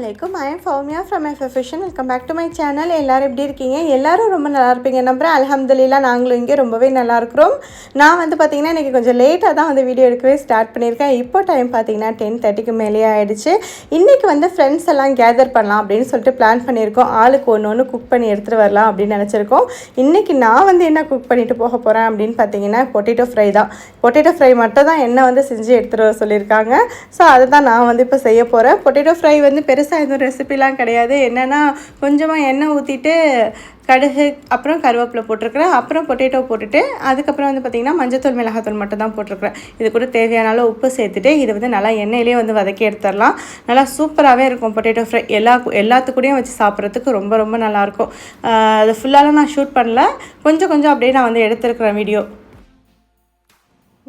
அஸ்ஸலாமு அலைக்கும் I am Fowmiya from F எஃபிஷன் welcome back to my channel எல்லாரும் எப்படி இருக்கீங்க? எல்லோரும் ரொம்ப நல்லா இருப்பீங்க நம்புறேன். அலமதுல்லா நாங்களும் இங்கே ரொம்பவே நல்லா இருக்கிறோம். நான் வந்து பார்த்தீங்கன்னா இன்றைக்கி கொஞ்சம் லேட்டாக தான் வந்து வீடியோ எடுக்கவே ஸ்டார்ட் பண்ணியிருக்கேன். இப்போ டைம் பார்த்தீங்கன்னா டென் தேர்ட்டிக்கு மேலே ஆகிடுச்சு இன்றைக்கி வந்து ஃப்ரெண்ட்ஸ் எல்லாம் கேதர் பண்ணலாம் அப்படின்னு சொல்லிட்டு பிளான் பண்ணியிருக்கோம். ஆளுக்கு ஒன்று ஒன்று குக் பண்ணி எடுத்துகிட்டு வரலாம் அப்படின்னு நினச்சிருக்கோம். இன்றைக்கி நான் வந்து என்ன குக் பண்ணிட்டு போக போகிறேன் அப்படின்னு பார்த்தீங்கன்னா பொட்டேட்டோ ஃப்ரை தான். பொட்டேட்டோ ஃப்ரை மட்டும் தான் என்ன வந்து செஞ்சு எடுத்துகிட்டு வர சொல்லியிருக்காங்க. ஸோ அதை தான் நான் வந்து இப்போ செய்ய போகிறேன் பொட்டேட்டோ ஃப்ரை வந்து பெருசாக எதுவும் ரெசிபிலாம் கிடையாது. என்னென்னா கொஞ்சமாக எண்ணெய் ஊற்றிட்டு கடுகு அப்புறம் கருவேப்பிலை போட்டிருக்கிறேன். அப்புறம் பொட்டேட்டோ போட்டுட்டு அதுக்கப்புறம் வந்து பார்த்திங்கன்னா மஞ்சத்தூள் மிளகாத்தூள் மட்டும் தான் போட்டிருக்கிறேன். இது கூட தேவையான அளவு உப்பு சேர்த்துட்டு இதை வந்து நல்லா எண்ணெயிலே வந்து வதக்கி எடுத்துடலாம். நல்லா சூப்பராகவே இருக்கும் பொட்டேட்டோ ஃப்ரை எல்லா எல்லாத்துக்கூடையும் வச்சு சாப்பிட்றதுக்கு ரொம்ப ரொம்ப நல்லாயிருக்கும். ஆஹ் அது ஃபுல்லாலாம் நான் ஷூட் பண்ணல. கொஞ்சம் கொஞ்சம் அப்படியே நான் வந்து எடுத்துருக்கிறேன் வீடியோ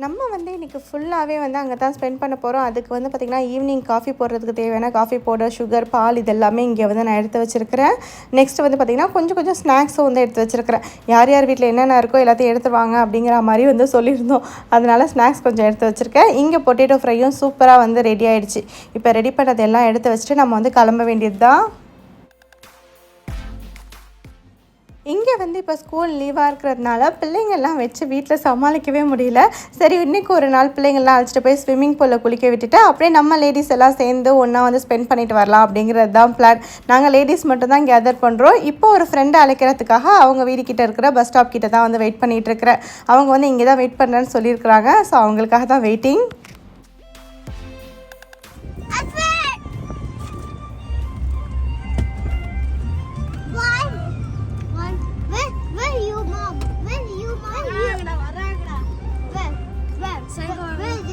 நம்ம வந்து இன்றைக்கி ஃபுல்லாகவே வந்து அங்கே தான் ஸ்பெண்ட் பண்ண போகிறோம் அதுக்கு வந்து பார்த்திங்கன்னா ஈவினிங் காஃபி போடுறதுக்கு தேவையான காஃபி பவுடர் சுகர் பால் இது எல்லாமே இங்கே வந்து நான் எடுத்து வச்சுருக்கிறேன். நெக்ஸ்ட் வந்து பார்த்திங்கன்னா கொஞ்சம் கொஞ்சம் ஸ்நாக்ஸும் வந்து எடுத்து வச்சுருக்கிறேன். யார் யார் வீட்டில் என்னென்ன இருக்கோ எல்லாத்தையும் எடுத்து வாங்க அப்படிங்கிற மாதிரி வந்து சொல்லியிருந்தோம். அதனால் ஸ்நாக்ஸ் கொஞ்சம் எடுத்து வச்சுருக்கேன். இங்கே பொட்டேட்டோ ஃப்ரையும் சூப்பராக வந்து ரெடி ஆகிடுச்சு இப்போ ரெடி பண்ணது எல்லாம் எடுத்து வச்சுட்டு நம்ம வந்து கிளம்ப வேண்டியது தான் இங்கே வந்து இப்போ ஸ்கூல் லீவாக இருக்கிறதுனால பிள்ளைங்கள்லாம் வச்சு வீட்டில் சமாளிக்கவே முடியல. சரி இன்றைக்கி ஒரு நாள் பிள்ளைங்கள்லாம் அழைச்சிட்டு போய் ஸ்விம்மிங் பூலில் குளிக்க விட்டுட்டு அப்படியே நம்ம லேடிஸ் எல்லாம் சேர்ந்து ஒன்றா வந்து ஸ்பெண்ட் பண்ணிட்டு வரலாம் அப்படிங்கிறது தான் பிளான் நாங்கள் லேடிஸ் மட்டும் தான் கேதர் பண்ணுறோம் இப்போ ஒரு ஃப்ரெண்டை அழைக்கிறதுக்காக அவங்க வீடு கிட்ட இருக்கிற பஸ் ஸ்டாப் கிட்ட தான் வந்து வெயிட் பண்ணிகிட்டு இருக்கிறேன் அவங்க வந்து இங்கே தான் வெயிட் பண்ணுறேன்னு சொல்லியிருக்கிறாங்க. ஸோ அவங்களுக்காக தான் வெயிட்டிங்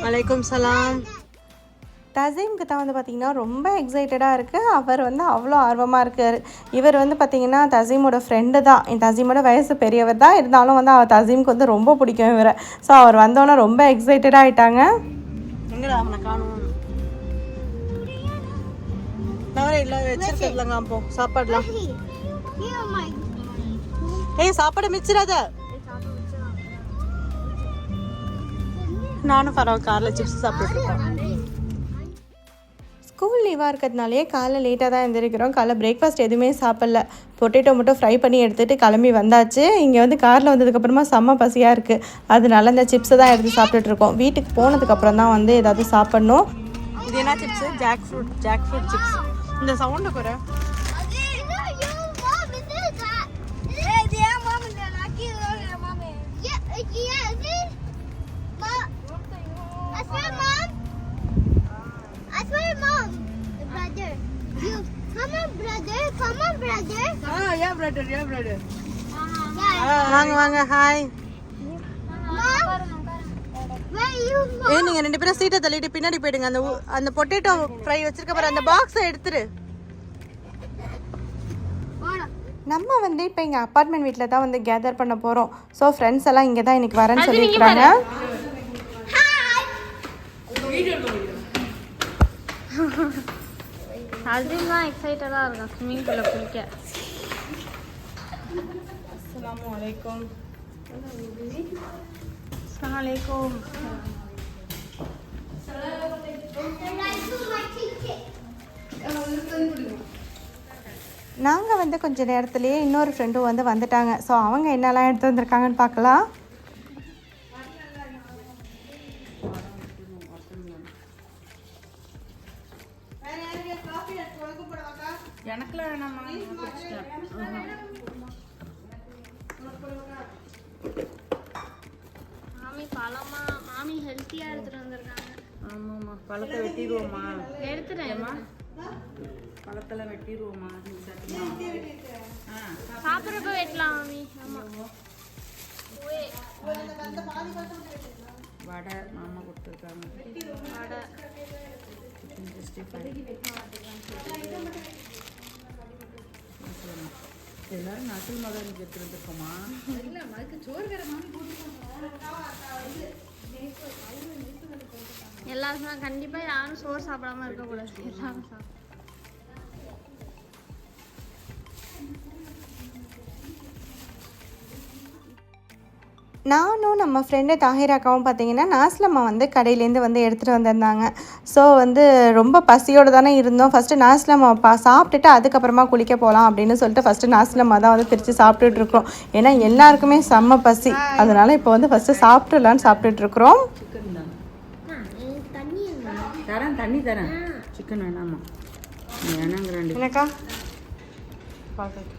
வலைக்கம் சலாம். தசீம்க்கு தான் வந்து பார்த்திங்கன்னா ரொம்ப எக்ஸைட்டடாக இருக்குது அவர் வந்து அவ்வளோ ஆர்வமாக இருக்கார். இவர் வந்து பார்த்திங்கன்னா தசீமோட ஃப்ரெண்டு தான். என் தசீமோட வயசு பெரியவர் தான். இருந்தாலும் வந்து அவர் தசீம்க்கு வந்து ரொம்ப பிடிக்கும் இவரை. ஸோ அவர் வந்தோன்னே ரொம்ப எக்ஸைட்டடாக ஆயிட்டாங்க. எங்கடா அவனை காணும்? தவிர இல்லை வச்சிருக்கதுலங்க அப்போ சாப்பாடுலாம். ஏய் சாப்பாடு மிச்சிடாத. நானும் பரவாயில்ல காரில் சிப்ஸ் சாப்பிட்டுருக்கோம் ஸ்கூல் லீவாக இருக்கிறதுனாலே காலைல லேட்டாக தான் எழுந்திரிக்கிறோம் காலைல பிரேக்ஃபாஸ்ட் எதுவுமே சாப்பிடல. பொட்டேட்டோ மட்டும் ஃப்ரை பண்ணி எடுத்துகிட்டு கிளம்பி வந்தாச்சு. இங்கே வந்து காரில் வந்ததுக்கப்புறமா செம்ம பசியாக இருக்குது அதனால இந்த சிப்ஸை தான் எடுத்து சாப்பிட்டுட்டு இருக்கோம். வீட்டுக்கு போனதுக்கப்புறம் தான் வந்து ஏதாவது சாப்பிட்ணும். இது என்ன chips jackfruit jackfruit chips இந்த சவுண்டை குறை. You. Come on, brother. Come on, brother. ஏன் பிரதர் ஏன் பிரதர் Yeah. வாங்க வாங்க ஹாய்? ஏ நீங்கள் ரெண்டு பேரும் சீட்டை தள்ளிட்டு பின்னாடி போயிடுங்க அந்த அந்த பொட்டேட்டோ ஃப்ரை வச்சிருக்க பாரு அந்த பாக்ஸை எடுத்துரு நம்ம வந்து இப்போ எங்கள் அப்பார்ட்மெண்ட் வீட்டில் தான் வந்து கேதர் பண்ண போகிறோம் ஸோ ஃப்ரெண்ட்ஸ் எல்லாம் இங்கே தான் இன்னைக்கு வரேன்னு சொல்லியிருக்காங்க அதுவும் தான் எக்ஸைட்டடாக இருக்கும் ஸ்விம்மிங் பூலில் குளிக்க. அஸ்ஸலாமு அலைக்கும் அலைக்கும் நாங்கள் வந்து கொஞ்ச நேரத்துலேயே இன்னொரு ஃப்ரெண்டும் வந்து வந்துட்டாங்க. ஸோ அவங்க என்னெல்லாம் எடுத்து வந்திருக்காங்கன்னு பார்க்கலாம். எனக்குலாம் வேணாமா மாமி பழமா. மாமி ஹெல்த்தியாக எடுத்துகிட்டு வந்திருக்காங்க. ஆமாம்மா பழத்தை வெட்டிடுவோமா எடுத்துட்டேன் பழத்தில் வெட்டிடுவோமா சாப்பிட்றப்ப வெட்டலாம் மாமி. ஆமாம் வடை மாமா கொடுத்துருக்காங்க. வடை. சிக்கன் சிக்ஸ்டி ஃபைவ் எல்லாரும் நசில் மகன் இன்னைக்கு எடுத்துட்டு வந்திருக்கோமா எல்லாருமே கண்டிப்பாக யாரும் சோறு சாப்பிடாம இருக்கக்கூடாது. எல்லாரும் சாப்பிடும் நானும் நம்ம ஃப்ரெண்டு தாஹிராக்காவும் பார்த்தீங்கன்னா நாஸ்லம்மா வந்து கடையிலேருந்து வந்து எடுத்துகிட்டு வந்திருந்தாங்க. ஸோ வந்து ரொம்ப பசியோடு தானே இருந்தோம். ஃபஸ்ட்டு நாஸ்லம்மா பா சாப்பிட்டுட்டு அதுக்கப்புறமா குளிக்க போகலாம் அப்படின்னு சொல்லிட்டு ஃபஸ்ட்டு நாஸ்லம்மா தான் வந்து பிரித்து சாப்பிட்டுட்டு இருக்கோம். ஏன்னா எல்லாருக்குமே செம்ம பசி. அதனால இப்போ வந்து ஃபஸ்ட்டு சிக்கன் தான் தரேன் தண்ணி தரேன். சிக்கன் வேணாமா வேணாங்கிறாண்டி என்னக்கா? பார்க்க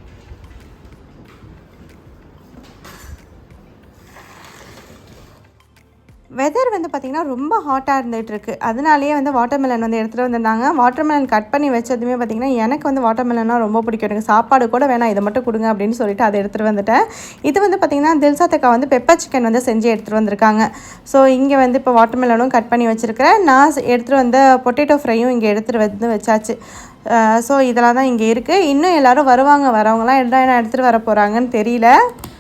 வெதர் வந்து பார்த்திங்கன்னா ரொம்ப ஹாட்டாக இருந்துகிட்ருக்கு அதனாலேயே வந்து வாட்டர்மெலன் வந்து எடுத்துகிட்டு வந்திருந்தாங்க. வாட்டர்மெலன் கட் பண்ணி வச்சதுமே பார்த்திங்கன்னா எனக்கு வந்து வாட்டர்மெலன்னா ரொம்ப பிடிக்கும். எனக்கு சாப்பாடு கூட வேணாம் இதை மட்டும் கொடுங்க அப்படின்னு சொல்லிட்டு அதை எடுத்துகிட்டு வந்துட்டேன். இது வந்து பார்த்திங்கன்னா தில்சாத்தக்கா வந்து பெப்பர் சிக்கன் வந்து செஞ்சு எடுத்துகிட்டு வந்திருக்காங்க. ஸோ இங்கே வந்து இப்போ வாட்டர்மெலனும் கட் பண்ணி வச்சுருக்கிறேன். நான் எடுத்துகிட்டு வந்த பொட்டேட்டோ ஃப்ரையும் இங்கே எடுத்துகிட்டு வந்து வச்சாச்சு. ஸோ இதெல்லாம் தான் இங்கே இருக்குது இன்னும் எல்லாரும் வருவாங்க வரவங்களாம் என்ன என்ன எடுத்துகிட்டு வர போகிறாங்கன்னு தெரியல.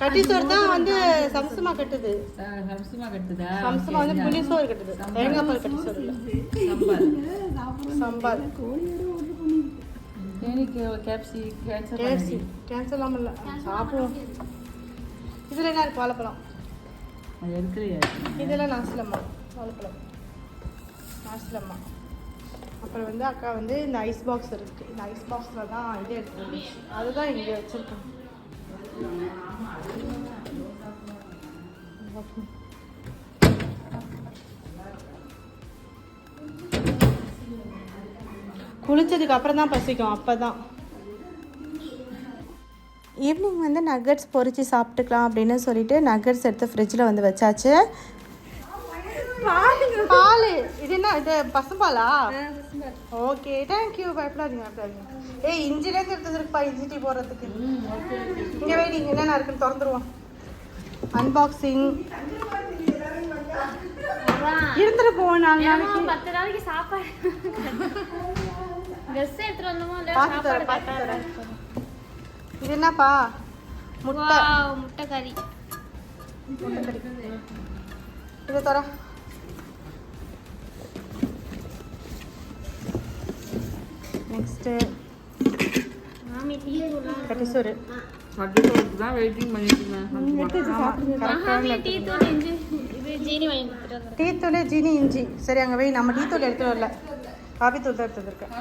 கட்டி சோறு தான் வந்து சம்சமா கட்டுது. சம்சமா வந்து புளி சோறு கட்டுது. தேங்காய் பால் சம்பால் எனக்கு கேப்சி கேன்சல் கேஎஃப்சி கேன்சல் இல்லை. சாப்பிடுவோம். இதில் என்ன இருக்குது வாழைப்பழம். இதெல்லாம் நாசிலம்மா. வாழைப்பழம். நாசிலம்மா. அப்புறம் வந்து அக்கா வந்து இந்த ஐஸ் பாக்ஸ் இருக்குது இந்த ஐஸ் பாக்ஸில் தான் இது எடுத்து வந்துச்சு அதுதான் இங்கே வச்சுருக்கேன் குளிச்சதுக்கு அப்புறம் தான் பசிக்கும். அப்போ தான் ஈவினிங் வந்து நக்கட்ஸ் பொறிச்சு சாப்பிட்டுக்கலாம் அப்படின்னு சொல்லிட்டு நக்கட்ஸ் எடுத்து ஃப்ரிட்ஜில் வந்து வச்சாச்சு. பால். இது என்ன இது பசும்பாலா? ஓகே தேங்க்யூ பயப்படாதீங்க பயப்படாதீங்க. ஏய் இஞ்சிலேருந்து எடுத்ததுக்குப்பா இஞ்சி டீ போடுறதுக்கு. இங்கே வெயிட்டிங் என்னென்ன இருக்குன்னு திறந்துருவோம். அன்பாக்சிங் இருந்துட்டு போவோம் நாலு நாளைக்கு. பத்து நாளைக்கு சாப்பாடு. ட்ரெஸ் எடுத்துட்டு வந்தோமோ இல்லையா தரேன் பார்த்து தரேன். இது என்னப்பா? முட்டை. வாவ், முட்டை கறி. இதை தர நெக்ஸ்ட்டு தூள் கட்டிசோறு தான் வெயிட்டிங் பண்ணிட்டு இருந்தேன். மாமி டீ தூள் இஞ்சி. இது ஜீனி இஞ்சி. சரி அங்கே போய் நம்ம டீ தூள் எடுத்துட்டு வரல. காபி தூள் தான் எடுத்து வந்திருக்கேன்.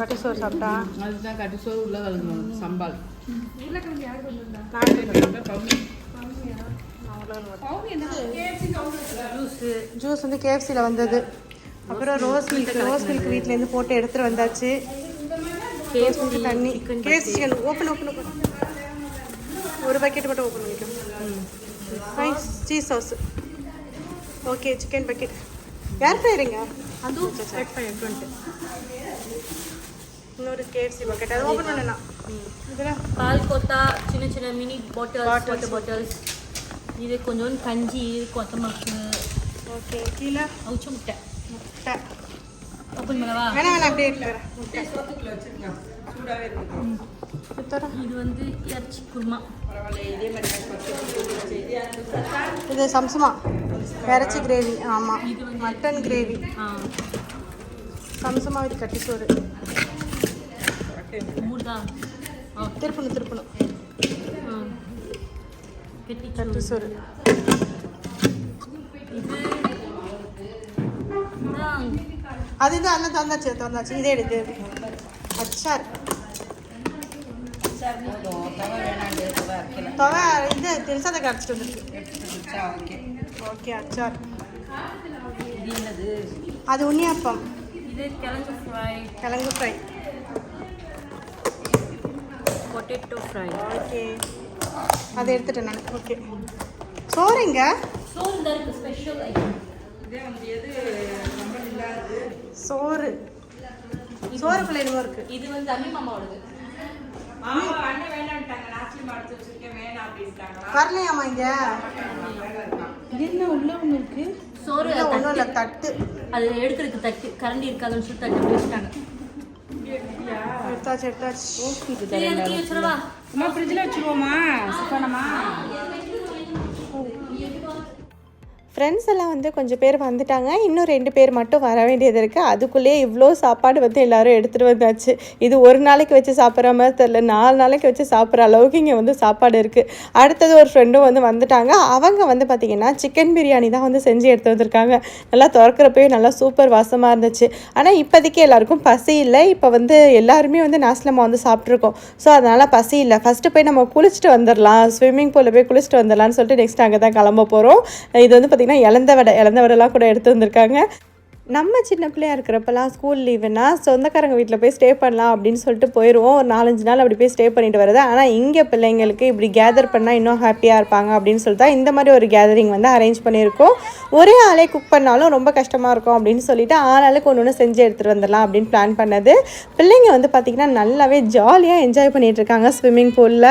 கட்டிசோறு சாப்பிட்டா? அதுதான் கட்டி சோறு உள்ள கலக்கணும் சம்பால் ஜூஸ் வந்து கேஎஃப்சியில் வந்தது. அப்புறம் ரோஸ் மில்க் ரோஸ் மில்க் வீட்டிலேருந்து போட்டு எடுத்துகிட்டு வந்தாச்சு. மில்க் தண்ணி. KFC chicken open open open ஒரு பக்கெட் மட்டும் ஓப்பன் பண்ணிக்கோ nice cheese sauce okay chicken bucket யார் ஃப்ரைடுங்க அதுவும் கட் பண்ணி எடுத்து வந்துட்டு இன்னொரு கேஎஃப்சி பக்கெட் அது ஓப்பன் பண்ணலாம். இதில் பால் கோத்தா சின்ன சின்ன மினி பாட்டில்ஸ் வாட்டர் பாட்டில்ஸ் இது கொஞ்சோண்டு கஞ்சி கொத்தமக்கு ஓகே கீழே அவுச்ச முட்டை. முட்டை. ஓப்பன் பண்ணவா வேணாம் வேணாம் அப்படியே முட்டை இது வந்து இறைச்சி குருமா. இது சம்சமா. இறைச்சி கிரேவி ஆமாம் மட்டன் கிரேவி ஆ. சம்சமா இது கட்டி சோறு. திருப்பணும் திருப்பணும். கெட்டி சோறு இது இதான் அது இது அந்த தந்தாச்சு தந்தாச்சு. இதே எடுத்து. அச்சார் தவ இது தெரிசாத கரைச்சிட்டு வந்துருக்கு ஓகே அச்சார் அது உண்ணியப்பம். கிழங்கு ஃப்ரை. கிழங்கு ஃப்ரை பொட்டேட்டோ ஃப்ரை ஓகே. அதை எடுத்துட்டேன் நான். ஓகே ஸ்பெஷல் ஐட்டம் சோறு. சோறுக்குள்ள என்னமோ இருக்கு. இது வந்து அம்மி மாமாவோடது. வரலையாமா இங்க? என்ன உள்ள ஒன்று இருக்கு? சோறு ஒன்றும் இல்லை தட்டு. அது எடுக்கிறதுக்கு தட்டு. கரண்டி இருக்காதுன்னு சொல்லி தட்டு வச்சுட்டாங்க. எடுத்தாச்சு எடுத்தாச்சு அம்மா ஃப்ரிட்ஜில் வச்சுருவோமா சிக்கனமா ஃப்ரெண்ட்ஸ் எல்லாம் வந்து கொஞ்சம் பேர் வந்துட்டாங்க. இன்னும் ரெண்டு பேர் மட்டும் வர வேண்டியது இருக்குது அதுக்குள்ளேயே இவ்வளோ சாப்பாடு வந்து எல்லாரும் எடுத்துகிட்டு வந்தாச்சு. இது ஒரு நாளைக்கு வச்சு சாப்பிட்ற மாதிரி தெரில நாலு நாளைக்கு வச்சு சாப்பிட்ற அளவுக்கு இங்கே வந்து சாப்பாடு இருக்குது அடுத்தது ஒரு ஃப்ரெண்டும் வந்து வந்துட்டாங்க. அவங்க வந்து பார்த்திங்கன்னா சிக்கன் பிரியாணி தான் வந்து செஞ்சு எடுத்து வந்திருக்காங்க. நல்லா திறக்கிறப்பவே நல்லா சூப்பர் வாசமாக இருந்துச்சு. ஆனால் இப்போதைக்கு எல்லாருக்கும் பசி இல்லை. இப்போ வந்து எல்லாருமே வந்து நாஸ்லமா வந்து சாப்பிட்ருக்கோம் ஸோ அதனால் பசி இல்லை. ஃபஸ்ட்டு போய் நம்ம குளிச்சுட்டு வந்துடலாம் ஸ்விம்மிங் பூலில் போய் குளிச்சுட்டு வந்துடலாம்னு சொல்லிட்டு நெக்ஸ்ட் அங்கே தான் கிளம்ப போகிறோம் இது வந்து பார்த்திங்கன்னா இளந்த வடை இழந்த வடைலாம் கூட எடுத்து வந்திருக்காங்க. நம்ம சின்ன பிள்ளையா இருக்கிறப்பெல்லாம் ஸ்கூல் லீவுனா சொந்தக்காரங்க வீட்டில் போய் ஸ்டே பண்ணலாம் அப்படின்னு சொல்லிட்டு போயிடுவோம் ஒரு நாலஞ்சு நாள் அப்படி போய் ஸ்டே பண்ணிட்டு வருது ஆனால் இங்கே பிள்ளைங்களுக்கு இப்படி கேதர் பண்ணால் இன்னும் ஹாப்பியாக இருப்பாங்க அப்படின்னு சொல்லிட்டு இந்த மாதிரி ஒரு கேதரிங் வந்து அரேஞ்ச் பண்ணியிருக்கோம். ஒரே ஆளே குக் பண்ணாலும் ரொம்ப கஷ்டமாக இருக்கும் அப்படின்னு சொல்லிட்டு ஆளாளுக்கு ஒன்று ஒன்று செஞ்சு எடுத்துகிட்டு வந்துடலாம் அப்படின்னு பிளான் பண்ணது. பிள்ளைங்க வந்து பார்த்திங்கன்னா நல்லாவே ஜாலியாக என்ஜாய் பண்ணிகிட்ருக்காங்க இருக்காங்க ஸ்விம்மிங் பூலில்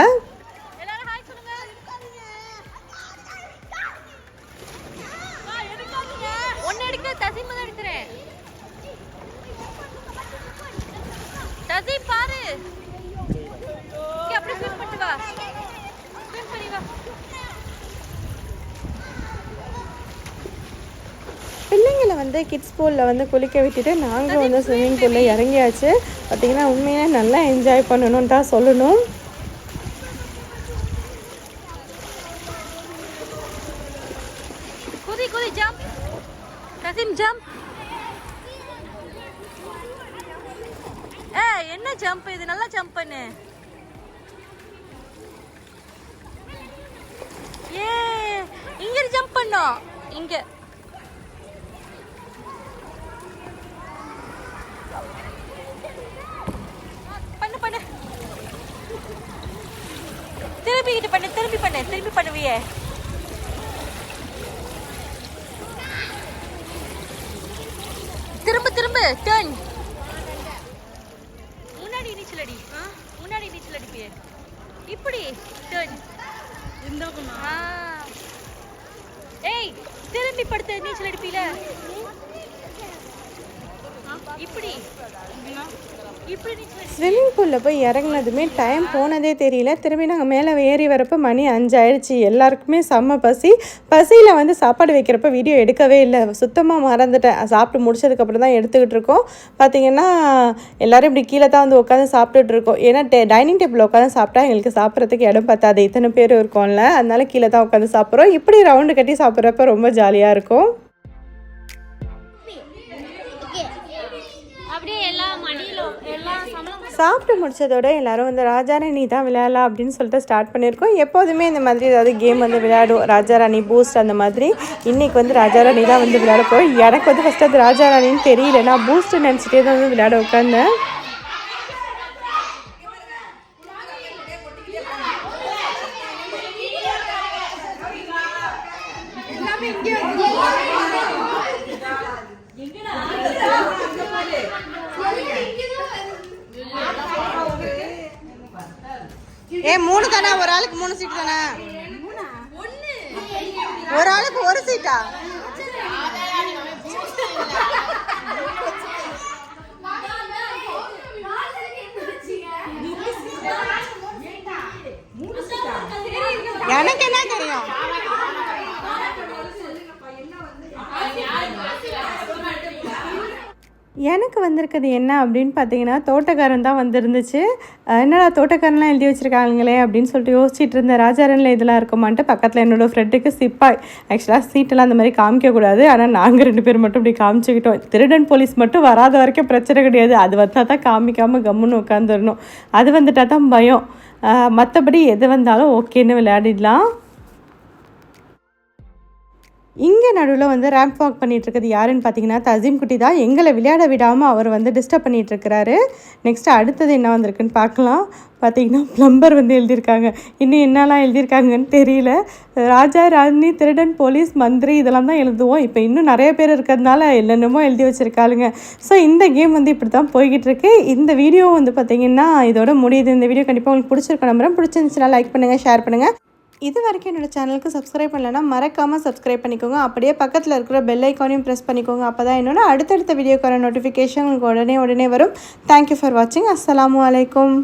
கிட்ஸ் பூலில் வந்து குளிக்க விட்டுட்டு நாங்கள் வந்து ஸ்விம்மிங் பூலில் இறங்கியாச்சு. பார்த்திங்கன்னா உண்மையாக நல்லா என்ஜாய் பண்ணணும்னு தான் சொல்லணும். என்ன ஜம்ப் இது? நல்லா ஜம்ப் பண்ணு. ஏ இங்க ஜம்ப் பண்ணோம். இங்க பண்ணு பண்ணு திரும்பிக்கிட்டு பண்ணு திரும்பி பண்ணு திரும்பி பண்ணுவியே. திரும்ப திரும்ப டர்ன் முன்னாடி நீச்சல் அடி. முன்னாடி நீச்சல் அடிப்பியே. இப்படி டர்ன் இந்த ஏய் திரும்பி படுத்து நீச்சல் அடிப்பீல இப்படி. ஸ்விம்மிங் பூலில் போய் இறங்குனதுமே டைம் போனதே தெரியல. திரும்பி நாங்கள் மேலே ஏறி வரப்போ மணி அஞ்சாயிடுச்சு. எல்லாருக்குமே செம்ம பசி. பசியில் வந்து சாப்பாடு வைக்கிறப்ப வீடியோ எடுக்கவே இல்லை. சுத்தமாக மறந்துட்டேன். சாப்பிட்டு முடிச்சதுக்கப்புறம் தான் எடுத்துக்கிட்டு இருக்கோம். பார்த்தீங்கன்னா எல்லாரும் இப்படி கீழே தான் வந்து உட்காந்து சாப்பிட்டுட்டு இருக்கோம். ஏன்னா டே டைனிங் டேபிள் உட்காந்து சாப்பிட்டா எங்களுக்கு சாப்பிட்றதுக்கு இடம் பத்தாது. இத்தனை பேர் இருக்கோம்ல. அதனால கீழே தான் உட்காந்து சாப்பிட்றோம். இப்படி ரவுண்டு கட்டி சாப்பிட்றப்ப ரொம்ப ஜாலியாக இருக்கும். அப்படியே எல்லா சாப்பிட்டு முடிச்சதோட எல்லாரும் வந்து ராஜாராணி தான் விளையாடலாம் அப்படின்னு சொல்லிட்டு ஸ்டார்ட் பண்ணியிருக்கோம். எப்போதுமே இந்த மாதிரி ஏதாவது கேம் வந்து விளையாடுவோம். ராஜாராணி பூஸ்ட் அந்த மாதிரி. இன்றைக்கி வந்து ராஜாராணி தான் வந்து விளையாட போகிறோம் எனக்கு வந்து ஃபஸ்ட்டு அது ராஜாராணின்னு தெரியல. நான் பூஸ்ட் நினச்சிட்டே தான் வந்து விளையாட உட்காந்தேன் ஏ மூணு தானே ஒரு ஆளுக்கு மூணு சீட் தானே ஒரு ஆளுக்கு ஒரு சீட்டா? எனக்கு என்ன எனக்கு வந்திருக்குது என்ன அப்படின்னு பார்த்தீங்கன்னா தோட்டக்காரன் தான் வந்திருந்துச்சு. என்னடா தோட்டக்காரன்லாம் எழுதி வச்சுருக்காங்களே அப்படின்னு சொல்லிட்டு யோசிச்சுட்டு இருந்த ராஜாரனில் இதெல்லாம் இருக்குமான்ட்டு பக்கத்தில் என்னோடய ஃப்ரெண்டுக்கு சிப்பாய். ஆக்சுவலாக சீட்டெல்லாம் அந்த மாதிரி காமிக்கக்கூடாது. ஆனால் நாங்கள் ரெண்டு பேர் மட்டும் இப்படி காமிச்சுக்கிட்டோம். திருடன் போலீஸ் மட்டும் வராத வரைக்கும் பிரச்சனை கிடையாது. அது வந்தால் தான் காமிக்காமல் கம்முன்னு உட்காந்துடணும் அது வந்துட்டால் தான் பயம். மற்றபடி எது வந்தாலும் ஓகேன்னு விளையாடிடலாம். இங்கே நடுவில் வந்து ரேம்ப் வாக் பண்ணிட்டு யாருன்னு பார்த்தீங்கன்னா தசீம் குட்டி தான். எங்களை விளையாட விடாமல் அவர் வந்து டிஸ்டர்ப் பண்ணிகிட்ருக்கிறாரு இருக்கிறாரு அடுத்தது என்ன வந்திருக்குன்னு பார்க்கலாம் பார்த்தீங்கன்னா ப்ளம்பர் வந்து எழுதியிருக்காங்க. இன்னும் என்னெல்லாம் எழுதியிருக்காங்கன்னு தெரியல. ராஜா ராணி திருடன் போலீஸ் மந்திரி இதெல்லாம் தான் எழுதுவோம். இப்போ இன்னும் நிறைய பேர் இருக்கிறதுனால என்னென்னமோ எழுதி வச்சுருக்காளுங்க. ஸோ இந்த கேம் வந்து இப்படி தான் போய்கிட்டு இருக்கு இந்த வீடியோ வந்து பார்த்தீங்கன்னா இதோட முடியுது. இந்த வீடியோ கண்டிப்பாக உங்களுக்கு பிடிச்சிருக்க நம்புறேன். பிடிச்சிருந்துச்சுன்னா லைக் பண்ணுங்கள் ஷேர் பண்ணுங்கள் இது வரைக்கும் என்னோடய சேனலுக்கு சப்ஸ்கிரைப் பண்ணலைன்னா மறக்காமல் சப்ஸ்கிரைப் பண்ணிக்கோங்க. அப்படியே பக்கத்தில் இருக்கிற பெல் ஐக்கானையும் ப்ரெஸ் பண்ணிக்கோங்க. அப்போ தான் என்னோட அடுத்தடுத்த வீடியோக்கான நோட்டிஃபிகேஷன் உங்களுக்கு உடனே உடனே வரும். தேங்க்யூ ஃபார் வாட்சிங் அஸ்லாம் வலைக்கம்